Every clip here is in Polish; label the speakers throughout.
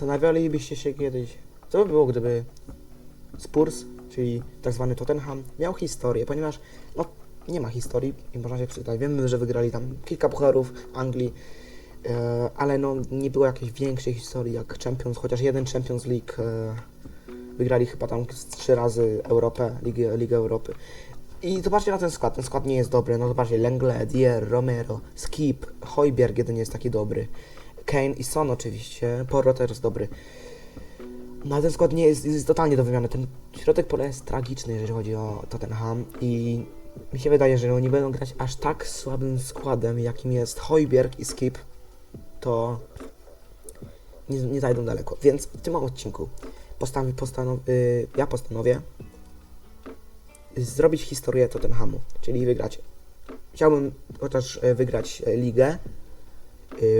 Speaker 1: Zastanawialibyście się kiedyś, co by było, gdyby Spurs, czyli tak zwany Tottenham, miał historię, ponieważ no, nie ma historii i można się przyznać. Wiemy, że wygrali tam kilka pucharów Anglii, e, ale no, nie było jakiejś większej historii jak Champions, chociaż jeden Champions League e, wygrali chyba tam trzy razy Europę, Ligę, Ligę Europy. I zobaczcie na ten skład, ten skład nie jest dobry, no zobaczcie, Lengle, Dier, Romero, Skip, Hojbjerg jeden jest taki dobry, Kane i Son oczywiście, Porro też dobry. No ale ten skład nie jest, jest totalnie do wymiany. Ten środek pola jest tragiczny, jeżeli chodzi o Tottenham i mi się wydaje, że oni będą grać aż tak słabym składem, jakim jest Hojbjerg i Skip, to nie, nie zajdą daleko. Więc w tym odcinku y, ja postanowię zrobić historię Tottenhamu, czyli wygrać. Chciałbym chociaż y, wygrać y, ligę,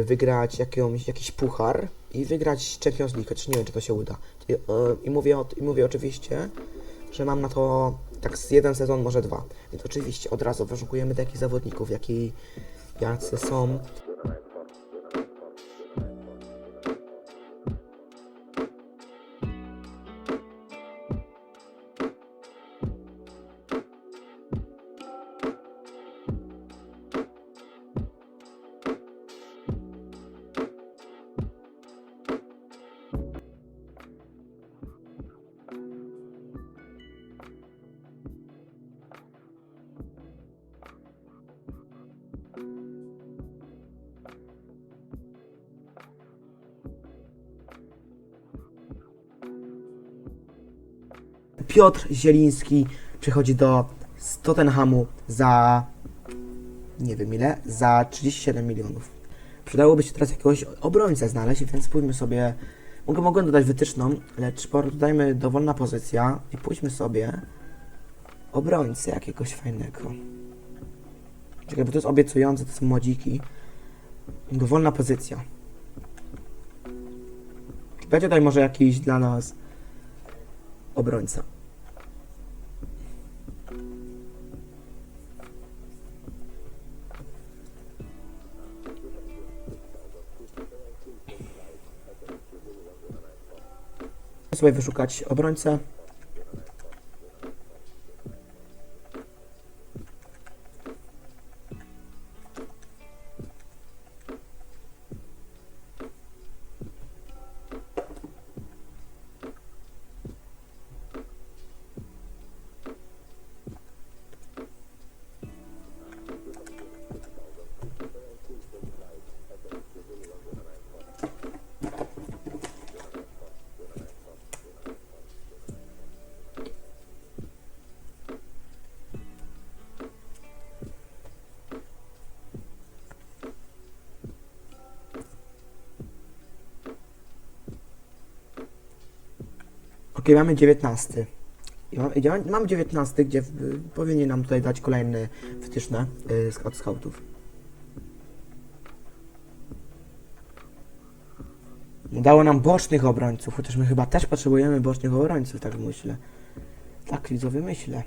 Speaker 1: wygrać jakąś, jakiś puchar i wygrać Champions League, chociaż nie wiem, czy to się uda. I, y, i, mówię, I mówię oczywiście, że mam na to tak z jeden sezon, może dwa. Więc oczywiście od razu wyszukujemy takich zawodników, jaki, jacy są. Piotr Zieliński przychodzi do Tottenhamu za nie wiem ile, za 37 milionów. Przydałoby się teraz jakiegoś obrońcę znaleźć, więc pójdźmy sobie. Mogę, mogę dodać wytyczną, lecz dodajmy dowolna pozycja i pójdźmy sobie obrońcę jakiegoś fajnego. Czekaj, bo to jest obiecujące, to są młodziki. Dowolna pozycja. Będzie tutaj może jakiś dla nas obrońca. Sobie wyszukać obrońcę. Ok, mamy 19. I mam, i mam- mam 19, gdzie powinien nam tutaj dać kolejne wytyczne y, od scoutów. Dało nam bocznych obrońców, chociaż my chyba też potrzebujemy bocznych obrońców, tak myślę. Tak widzowie myślę.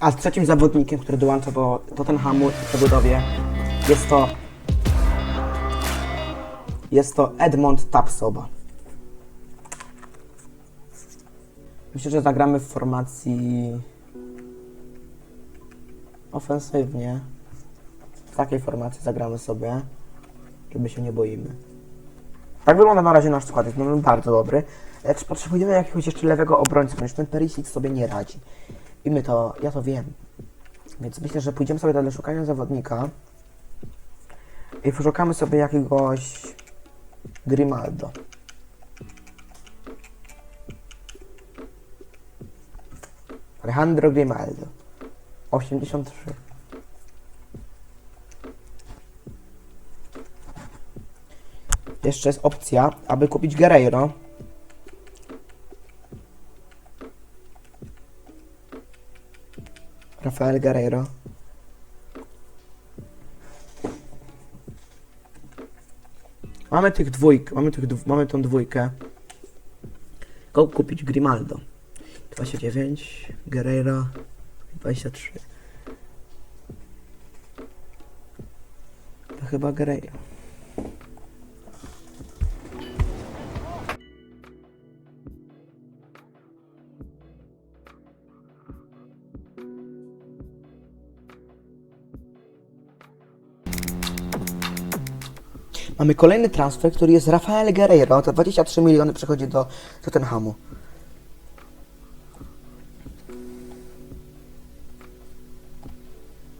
Speaker 1: A trzecim zawodnikiem, który dołącza do Tottenhamu w budowie jest to jest to Edmond Tapsoba. Myślę, że zagramy w formacji ofensywnie. W takiej formacji zagramy sobie, żeby się nie boimy. Tak wygląda na razie nasz skład, jest bardzo dobry. Lecz potrzebujemy jakiegoś jeszcze lewego obrońcy, ponieważ ten Perisic sobie nie radzi. I my to, ja to wiem. Więc myślę, że pójdziemy sobie do szukania zawodnika i poszukamy sobie jakiegoś Grimaldo. Alejandro Grimaldo. 83. Jeszcze jest opcja, aby kupić Guerreiro. Rafael Guerreiro. Mamy tych dwójk, mamy, tych, dw- mamy tą dwójkę. Kogo kupić? Grimaldo. 29, Guerreiro 23. To chyba Guerreiro. Mamy kolejny transfer, który jest Rafael Guerreiro. To 23 miliony przechodzi do Tottenhamu.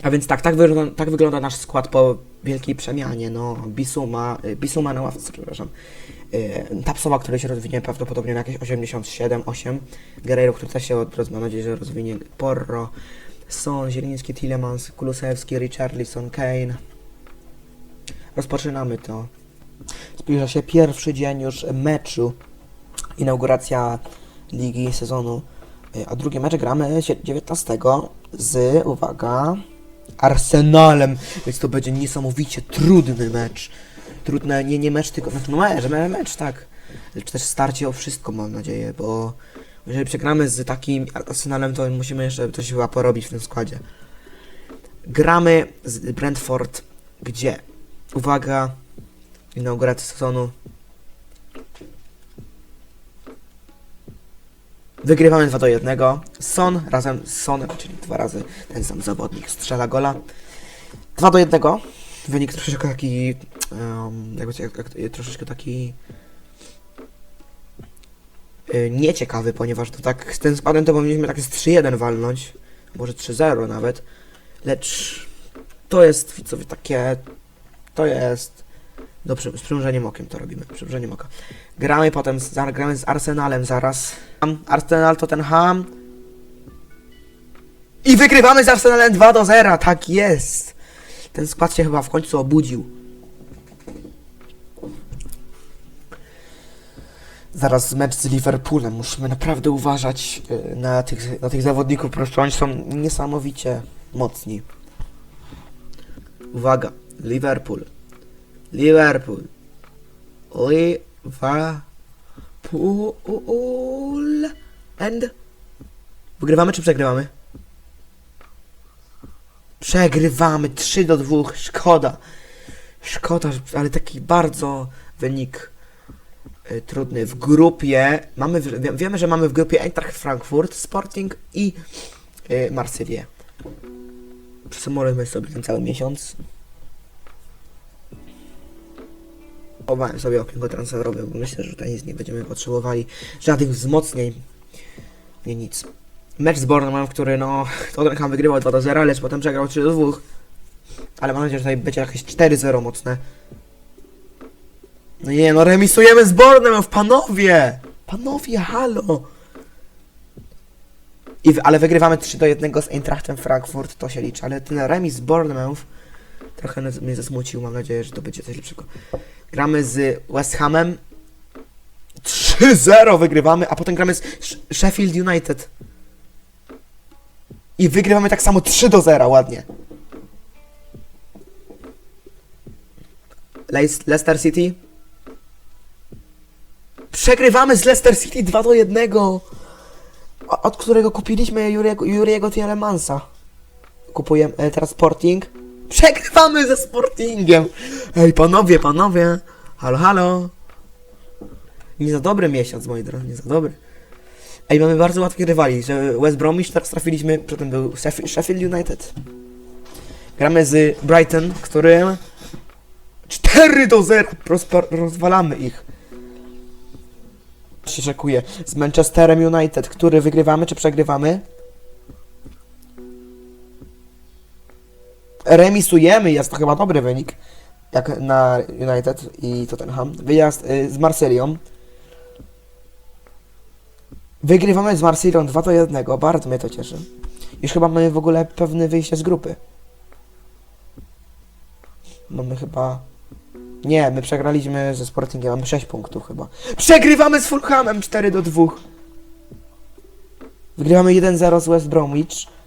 Speaker 1: A więc tak, tak, wygląda, tak wygląda nasz skład po wielkiej przemianie. No, Bisuma, y, Bisuma na ławce, przepraszam. Y, Tapsowa, który się rozwinie prawdopodobnie na jakieś 87-8. Guerreiro, który też się odrodzą, mam nadzieję, że rozwinie. Porro, Son, Zieliński, Tillemans, Kulusewski, Richarlison, Kane. Rozpoczynamy to. Zbliża się pierwszy dzień już meczu. Inauguracja ligi sezonu. Y, A drugi mecz gramy sie- 19 z, uwaga, Arsenalem. Więc to będzie niesamowicie trudny mecz. Trudny, nie, nie mecz, tylko znaczy, no mecz, mecz, tak. Czy też starcie o wszystko, mam nadzieję, bo jeżeli przegramy z takim Arsenalem, to musimy jeszcze coś chyba porobić w tym składzie. Gramy z Brentford, gdzie? Uwaga, inauguracja sezonu. Wygrywamy 2 do 1. Son razem z Sonem, czyli dwa razy ten sam zawodnik strzela gola. 2 do 1. Wynik troszeczkę taki. Um, jakby, jak, jak, troszeczkę taki. y, nieciekawy, ponieważ to tak z tym spadem to powinniśmy tak z 3-1 walnąć. Może 3-0 nawet. Lecz to jest widzowie takie. To jest. Do z przymrużeniem okiem to robimy. Przymrużeniem oka. Gramy potem z, gramy z Arsenalem zaraz. Arsenal Tottenham. I wygrywamy z Arsenalem 2 do 0. Tak jest. Ten skład się chyba w końcu obudził. Zaraz mecz z Liverpoolem. Musimy naprawdę uważać y, na tych, na tych zawodników. Po prostu oni są niesamowicie mocni. Uwaga. Liverpool. Liverpool. Liverpool. And. Wygrywamy czy przegrywamy? Przegrywamy 3 do 2. Szkoda. Szkoda, ale taki bardzo wynik y, trudny. W grupie mamy, wiemy, że mamy w grupie Eintracht Frankfurt, Sporting i y, Marsylię. Sobie ten cały miesiąc. Chowałem sobie okienko transferowe, bo myślę, że tutaj nic nie będziemy potrzebowali. Żadnych wzmocnień. Nie nic. Mecz z Bournemouth, który no... Tottenham wygrywał 2 do 0, lecz potem przegrał 3 do 2. Ale mam nadzieję, że tutaj będzie jakieś 4-0 mocne. No nie, no remisujemy z Bournemouth, panowie! Panowie, halo! I, ale wygrywamy 3 do 1 z Eintrachtem Frankfurt, to się liczy, ale ten remis z Bournemouth trochę mnie zasmucił, mam nadzieję, że to będzie coś lepszego. Gramy z West Hamem. 3-0 wygrywamy, a potem gramy z Sh- Sheffield United. I wygrywamy tak samo 3 do 0, ładnie. Leicester City. Przegrywamy z Leicester City 2 do 1. o- Od którego kupiliśmy Juriego, Juriego Tielemans Kupujemy e, teraz Sporting. Przegrywamy ze Sportingiem. Ej, panowie, panowie. Halo, halo. Nie za dobry miesiąc, moi drodzy, nie za dobry. Ej, mamy bardzo łatwych rywali, że West Bromwich teraz trafiliśmy, potem był Sheffield, United. Gramy z Brighton, którym 4 do 0 rozpa- rozwalamy ich. Się szykuje z Manchesterem United, który wygrywamy czy przegrywamy? Remisujemy, jest to chyba dobry wynik. Jak na United i Tottenham. Wyjazd y, z Marsylią. Wygrywamy z Marsylią 2 do 1. Bardzo mnie to cieszy. Już chyba mamy w ogóle pewne wyjście z grupy. Mamy chyba... Nie, my przegraliśmy ze Sportingiem, mamy 6 punktów chyba. Przegrywamy z Fulhamem 4 do 2. Wygrywamy 1-0 z West Bromwich.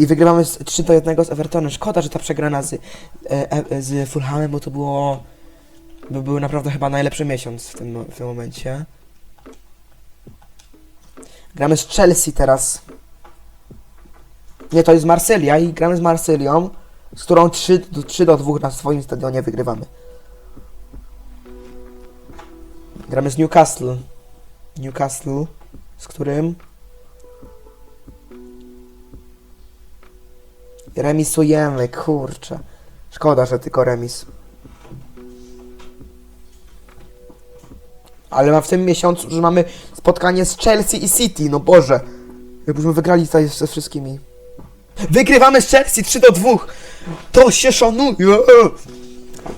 Speaker 1: I wygrywamy z 3 do 1 z Evertonem. Szkoda, że ta przegrana z, e, e, z Fulhamem, bo to było by był naprawdę chyba najlepszy miesiąc w tym, w tym momencie. Gramy z Chelsea teraz. Nie, to jest Marsylia i gramy z Marsylią, z którą 3, do- 3 do 2 na swoim stadionie wygrywamy. Gramy z Newcastle. Newcastle, z którym remisujemy, kurczę. Szkoda, że tylko remis. Ale ma w tym miesiącu, że mamy spotkanie z Chelsea i City, no Boże. Jakbyśmy wygrali tutaj ze wszystkimi. Wygrywamy z Chelsea 3 do 2. To się szanuje.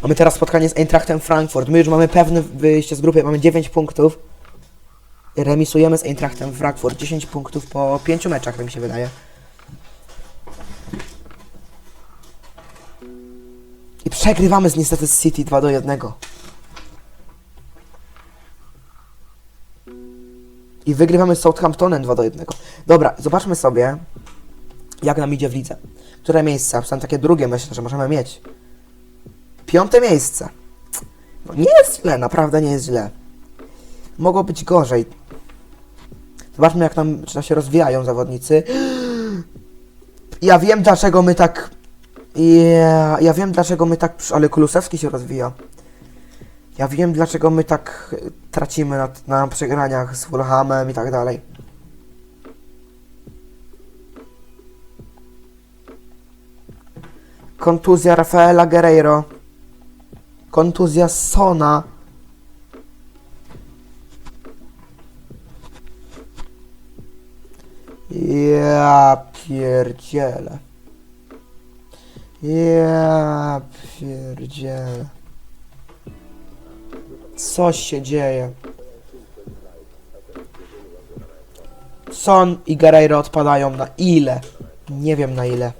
Speaker 1: Mamy teraz spotkanie z Eintrachtem Frankfurt. My już mamy pewne wyjście z grupy, mamy 9 punktów. Remisujemy z Eintrachtem Frankfurt. 10 punktów po 5 meczach, tak mi się wydaje. Przegrywamy z niestety z City 2 do 1. I wygrywamy z Southamptonem 2 do 1. Dobra, zobaczmy sobie, jak nam idzie w lidze. Które miejsca? Są takie drugie, myślę, że możemy mieć. Piąte miejsce. No nie jest źle, naprawdę nie jest źle. Mogło być gorzej. Zobaczmy, jak nam, czy nam się rozwijają zawodnicy. Ja wiem, dlaczego my tak... Ja, ja wiem, dlaczego my tak... Ale Kulusewski się rozwija. Ja wiem, dlaczego my tak tracimy na, na przegraniach z Fulhamem i tak dalej. Kontuzja Rafaela Guerreiro. Kontuzja Sona. Ja pierdzielę. Ja pierdzielę. Co się dzieje? Son i Guerreiro odpadają na ile? Nie wiem na ile.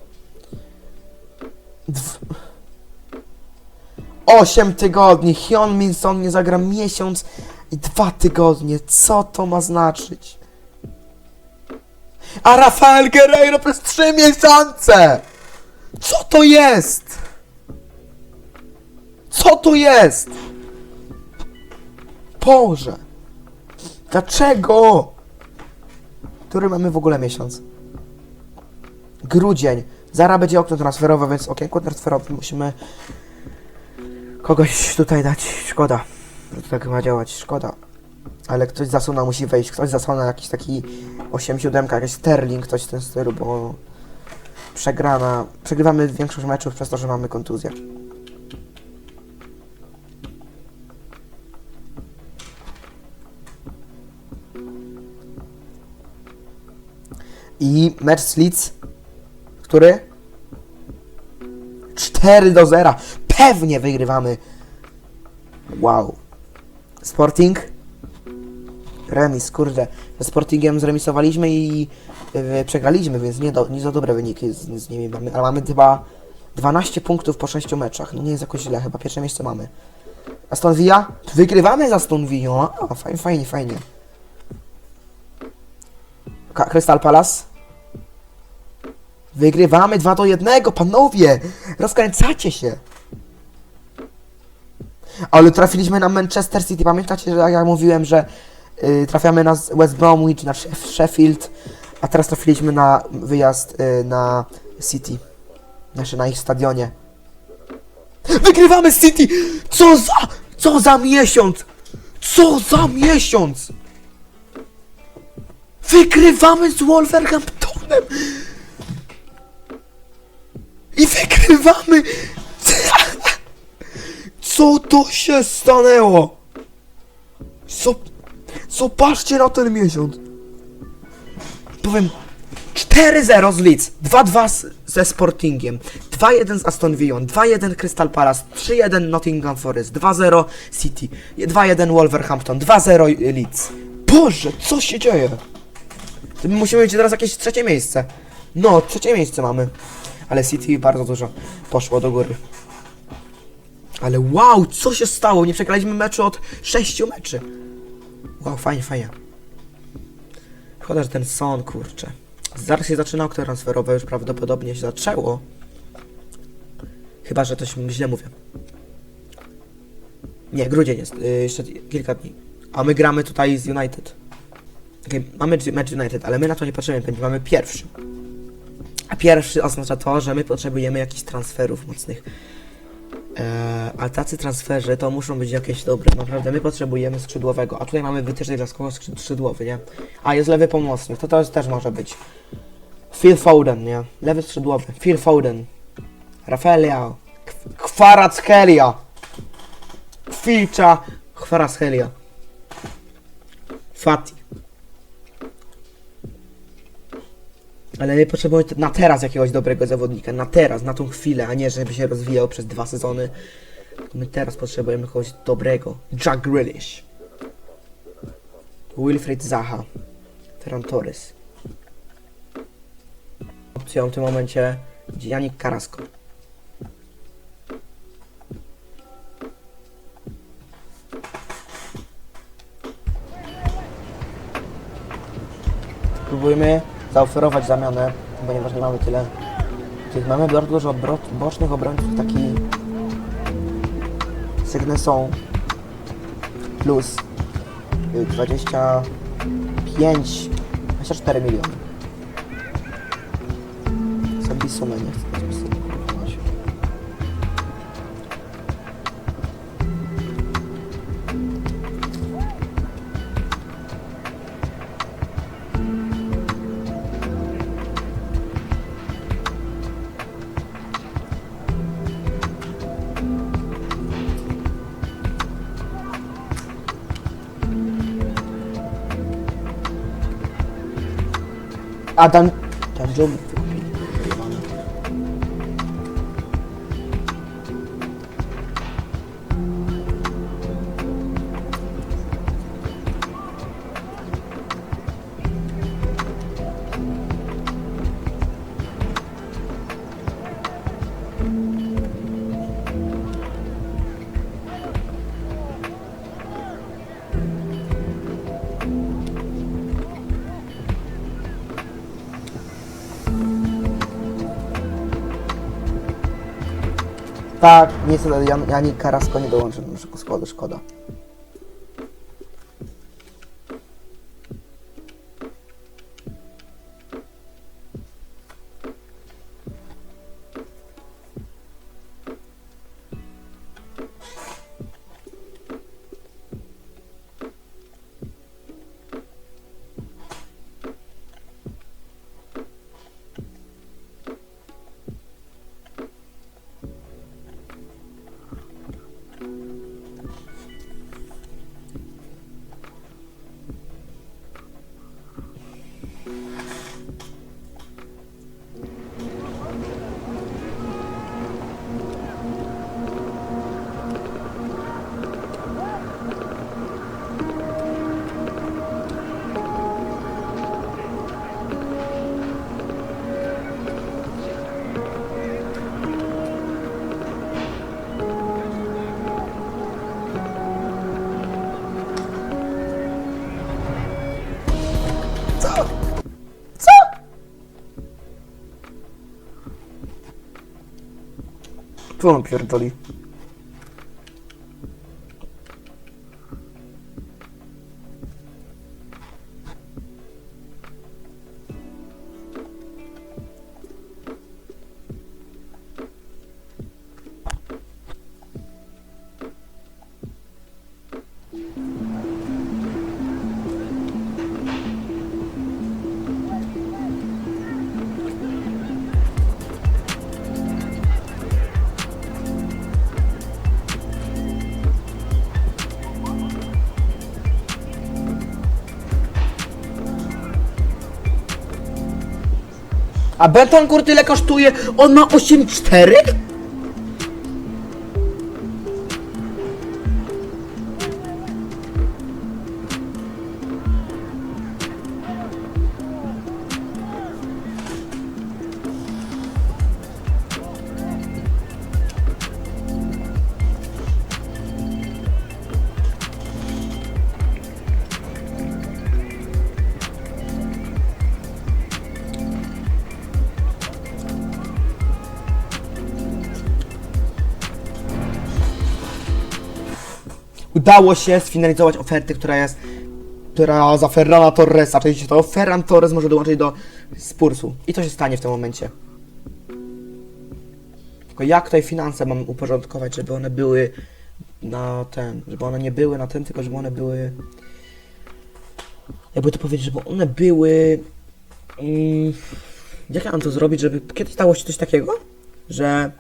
Speaker 1: Dw... 8 tygodni. Hyun Min Son nie zagra miesiąc i dwa tygodnie. Co to ma znaczyć? A Rafael Guerreiro przez 3 miesiące! Co to jest? Co to jest? Boże! Dlaczego? Który mamy w ogóle miesiąc? Grudzień. Zaraz będzie okno transferowe, więc okienko transferowe musimy kogoś tutaj dać. Szkoda, to tak ma działać. Szkoda. Ale ktoś zasłona musi wejść. Ktoś zasłona jakiś taki 8-7, jakiś Sterling, ktoś w tym stylu, bo przegrana. Przegrywamy większość meczów przez to, że mamy kontuzję. I mecz z Leeds, który? 4 do 0. Pewnie wygrywamy. Wow. Sporting? Remis, kurde. Ze Sportingiem zremisowaliśmy i yy, przegraliśmy, więc nie, do, nie za dobre wyniki z, z nimi mamy. Ale mamy chyba 12 punktów po 6 meczach. No nie jest jakoś źle, chyba pierwsze miejsce mamy. Aston Villa? Wygrywamy z Aston Villa. A, fajnie, fajnie, fajnie. Ka- Crystal Palace? Wygrywamy 2 do 1, panowie! Rozkręcacie się! Ale trafiliśmy na Manchester City. Pamiętacie, że jak ja mówiłem, że trafiamy na West Bromwich, na Sheff- Sheffield, a teraz trafiliśmy na wyjazd y, na City. Znaczy na ich stadionie. Wygrywamy City! Co za... Co za miesiąc! Co za miesiąc! Wygrywamy z Wolverhamptonem! I wygrywamy! Co to się stanęło? Zobaczcie na ten miesiąc. Powiem 4-0 z Leeds, 2-2 z, ze Sportingiem, 2-1 z Aston Villą, 2-1 Crystal Palace, 3-1 Nottingham Forest, 2-0 City, 2-1 Wolverhampton, 2-0 Leeds. Boże, co się dzieje? My musimy mieć teraz jakieś trzecie miejsce. No, trzecie miejsce mamy. Ale City bardzo dużo poszło do góry. Ale wow, co się stało? Nie przegraliśmy meczu od sześciu meczy. Wow, fajnie, fajnie. Szkoda, że ten son, kurczę. Zaraz się zaczyna okno transferowe, już prawdopodobnie się zaczęło. Chyba, że coś źle mówię. Nie, grudzień jest, y, jeszcze kilka dni. A my gramy tutaj z United. Okay, mamy mecz United, ale my na to nie patrzymy, mamy pierwszy. A pierwszy oznacza to, że my potrzebujemy jakichś transferów mocnych. Eee, a tacy transferzy to muszą być jakieś dobre. Naprawdę, my potrzebujemy skrzydłowego. A tutaj mamy wytycznych dla kogo skrzyd- skrzydłowy, nie? A jest lewy pomocnik, to to też może być. Phil Foden, nie? Lewy skrzydłowy. Phil Foden. Rafael Leao. Kwarackelia. Filcza. Kwarackelia. Fati. Ale my potrzebujemy na teraz jakiegoś dobrego zawodnika, na teraz, na tą chwilę, a nie żeby się rozwijał przez dwa sezony. My teraz potrzebujemy kogoś dobrego. Jack Grealish. Wilfried Zaha. Ferran Torres. Opcją w tym momencie Janik Carrasco. Próbujemy zaoferować zamianę, ponieważ nie mamy tyle. Tych mamy bardzo dużo obro- bocznych obrońców, taki Sygnesą plus y, 25, 24 miliony. Sobie sumę nie chcę A ten, ten dżum Tak, niestety Jan, Janik Karasko nie dołączył do naszego składu, szkoda. Co on pierdoli? A Betancourt tyle kosztuje? On ma 8,4? Udało się sfinalizować ofertę, która jest która za Ferrana Torresa, czyli to Ferran Torres może dołączyć do Spursu. I co się stanie w tym momencie? Tylko jak tutaj finanse mam uporządkować, żeby one były na ten, żeby one nie były na tym, tylko żeby one były jakby to powiedzieć, żeby one były mm, jak ja mam to zrobić, żeby kiedyś stało się coś takiego, że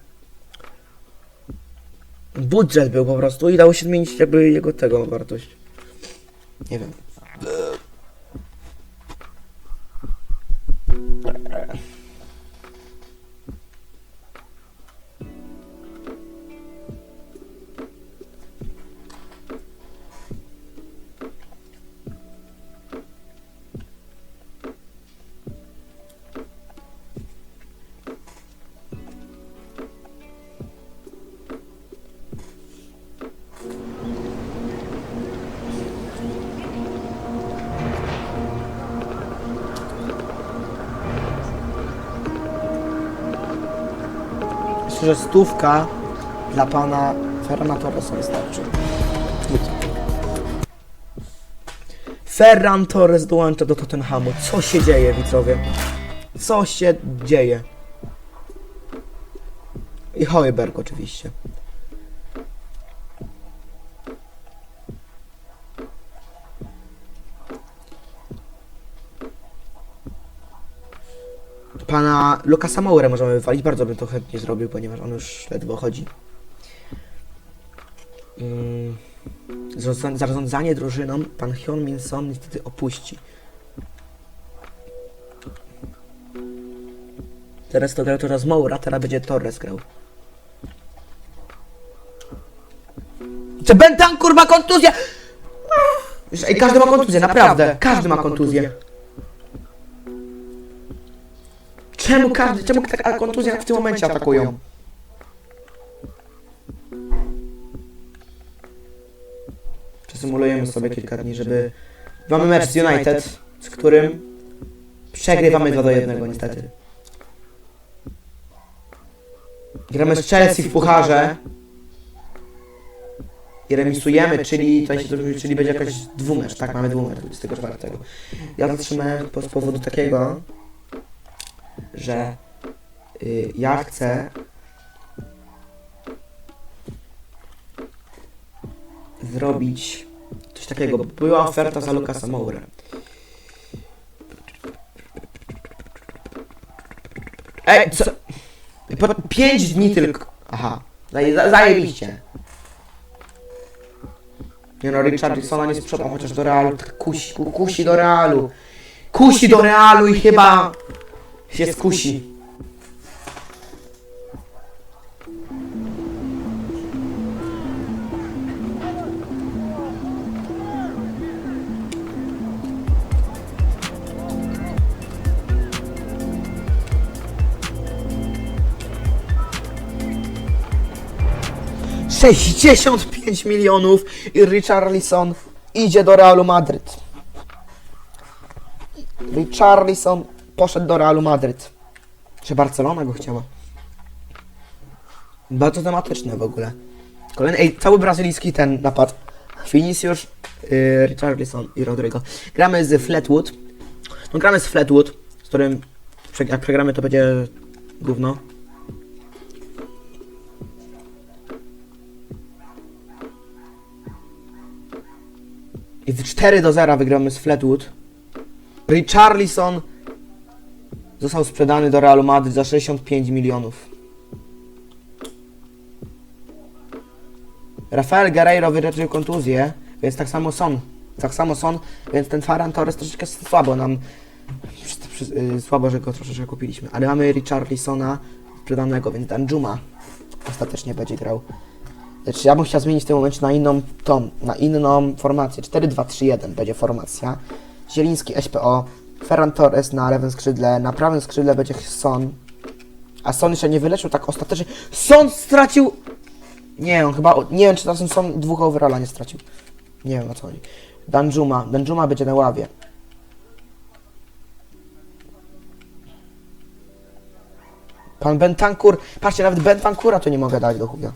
Speaker 1: budżet był po prostu i dało się zmienić jakby jego tego wartość. Nie wiem. Myślę, że stówka dla pana Ferrana Torresa wystarczy. Ferran Torres dołącza do Tottenhamu. Co się dzieje, widzowie? Co się dzieje? I Hojberg oczywiście. Pana Lukasa Mourę możemy wywalić. Bardzo bym to chętnie zrobił, ponieważ on już ledwo chodzi. Mm. Zarządza- Zarządzanie drużyną pan Hyun Min Son niestety opuści. Teraz to grał teraz Moura, teraz będzie Torres grał. Czy Bentancur ma kontuzję? Ej, każdy ma kontuzję, naprawdę. Każdy ma kontuzję. Czemu każdy, czemu taka kontuzja w tym momencie atakują? Przesymulujemy sobie kilka dni, żeby... Mamy mecz z United, z którym przegrywamy 2 do 1 niestety. Gramy z Chelsea w pucharze i remisujemy, czyli, to się, czyli będzie jakaś dwumecz, tak, mamy dwumecz 24. Ja zatrzymałem z powodu takiego, że y, ja chcę zrobić coś takiego, była oferta za Lukasa Mourę. Ej, co? Po 5 dni tylko. Aha, zaje, za- zajebiście. Nie no, Richardsona nie sprzedam, chociaż do Realu tak kusi, ku- kusi do Realu. Kusi do Realu i chyba się skusi. Sześćdziesiąt pięć milionów i Richarlison idzie do Realu Madryt. Richarlison poszedł do Realu Madryt. Czy Barcelona go chciała? Bardzo tematyczne w ogóle. Kolejny, ej, cały brazylijski ten napad. Vinicius, yy, Richarlison i Rodrigo. Gramy z Flatwood. No gramy z Flatwood, z którym jak przegramy to będzie gówno. I w 4 do 0 wygramy z Flatwood. Richarlison został sprzedany do Realu Madryt za 65 milionów. Rafael Guerreiro wyleczył kontuzję, więc tak samo Son. Tak samo Son, więc ten Ferran Torres troszeczkę słabo nam... y, Słabo, że go troszeczkę kupiliśmy. Ale mamy Richarlisona sprzedanego, więc Danjuma ostatecznie będzie grał. Znaczy ja bym chciał zmienić w tym momencie na inną tą, na inną formację. 4-2-3-1 będzie formacja. Zieliński SPO, Ferran Torres na lewym skrzydle, na prawym skrzydle będzie Son. A Son jeszcze nie wyleczył tak ostatecznie. Son stracił... Nie, on chyba... Nie wiem, czy czasem Son dwóch overalla nie stracił. Nie wiem o co chodzi. Danjuma. Danjuma będzie na ławie. Pan Bentancur... Patrzcie, nawet Bentancura to nie mogę dać do chuja.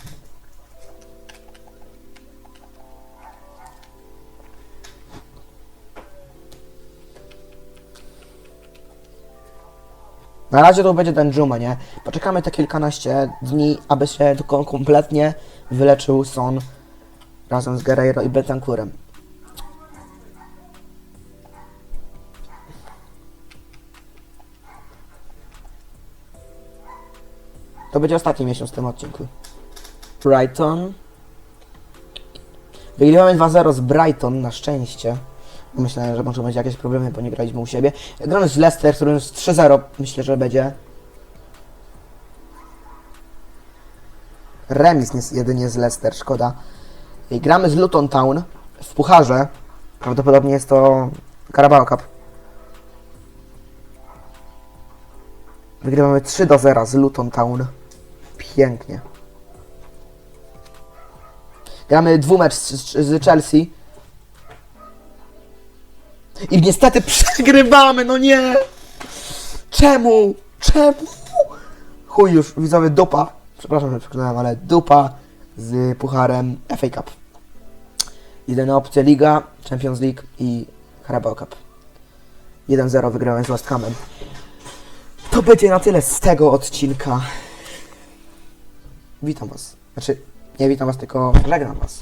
Speaker 1: Na razie to będzie ten Juma, nie? Poczekamy te kilkanaście dni, aby się tylko kompletnie wyleczył Son razem z Guerreiro i Betancourem. To będzie ostatni miesiąc w tym odcinku. Brighton. Wygrywamy 2-0 z Brighton, na szczęście. Myślałem, że może będzie jakieś problemy, bo nie graliśmy u siebie. Gramy z Leicester, którym jest 3-0, myślę, że będzie. Remis jest jedynie z Leicester, szkoda. I gramy z Luton Town w pucharze. Prawdopodobnie jest to Carabao Cup. Wygrywamy 3 do 0 z Luton Town. Pięknie. Gramy dwumecz z, z Chelsea. I niestety przegrywamy, no nie! Czemu? Czemu? Chuj już, widzowie, dupa. Przepraszam, że przeklnąłem, ale dupa z pucharem FA Cup. Jedyna opcja Liga, Champions League i Carabao Cup. 1-0 wygrałem z West Hamem. To będzie na tyle z tego odcinka. Witam was. Znaczy, nie witam was, tylko żegnam was.